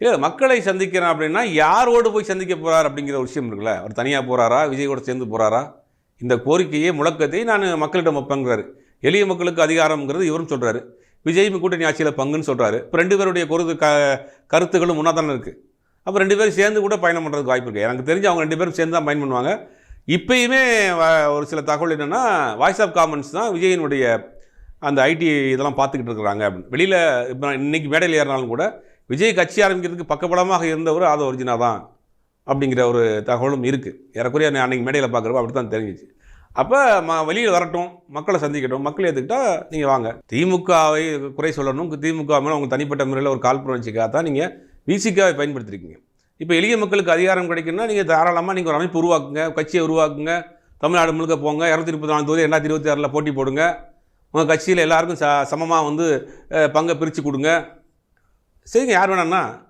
இல்லை மக்களை சந்திக்கிறேன் அப்படின்னா யாரோடு போய் சந்திக்க போறார் அப்படிங்கிற ஒரு விஷயம் இருக்குல்ல? அவர் தனியாக போறாரா? விஜயோட சேர்ந்து போகிறாரா இந்த கோரிக்கையை முழக்கத்தை நான் மக்களிடம் வைப்பேங்கிறாரு எளிய மக்களுக்கு அதிகாரம்ங்கிறது இவரும் சொல்கிறாரு விஜய் கூட்டணி ஆட்சியில் பங்குன்னு சொல்கிறாரு இப்போ ரெண்டு பேருடைய கருத்து க கருத்துக்களும் முன்னா தானே இருக்குது அப்போ ரெண்டு பேரும் சேர்ந்து கூட பயணம் பண்ணுறதுக்கு வாய்ப்பு இருக்குது எனக்கு தெரிஞ்சு அவங்க ரெண்டு பேரும் சேர்ந்து தான் பயணம் பண்ணுவாங்க. இப்பயுமே வ- ஒரு சில தகவல் என்னென்னா வாய்ஸ் ஆஃப் காமன்ஸ் தான் விஜயனுடைய அந்த ஐடி இதெல்லாம் பார்த்துக்கிட்டு இருக்கிறாங்க அப்படின்னு. வெளியில் இப்போ இன்னைக்கு மேடையில் ஏறினாலும் கூட விஜய் கட்சி ஆரம்பிக்கிறதுக்கு பக்கபலமாக இருந்தவர் ஆதோ ஒரிஜினா தான் அப்படிங்கிற ஒரு தகவலும் இருக்குது ஏறக்குறைய நான் அன்றைக்கி மேடையில் பார்க்குறப்ப அப்படி தான் தெரிஞ்சிச்சு. அப்போ ம வெளியில் வரட்டும் மக்களை சந்திக்கட்டும் மக்களை ஏற்றுக்கிட்டா நீங்கள் வாங்க. திமுகவை குறை சொல்லணும். திமுக மேலே உங்கள் தனிப்பட்ட முறையில் ஒரு காழ்ப்புணர்ச்சிக்காக தான் நீங்கள் விசிகாவை பயன்படுத்திருக்கீங்க. இப்போ எளிய மக்களுக்கு அதிகாரம் கிடைக்குன்னா நீங்கள் தாராளமாக நீங்கள் ஒரு அமைப்பு உருவாக்குங்க கட்சியை உருவாக்குங்க தமிழ்நாடு முழுக்க போங்க இரநூத்தி முப்பத்தி நாலு தொகுதி ரெண்டாயிரத்தி இருபத்தி ஆறில் போட்டி போடுங்க. உங்கள் கட்சியில் எல்லாருக்கும் ச சமமாக வந்து பங்கை பிரித்து கொடுங்க. சரிங்க யார் வேணாம்னா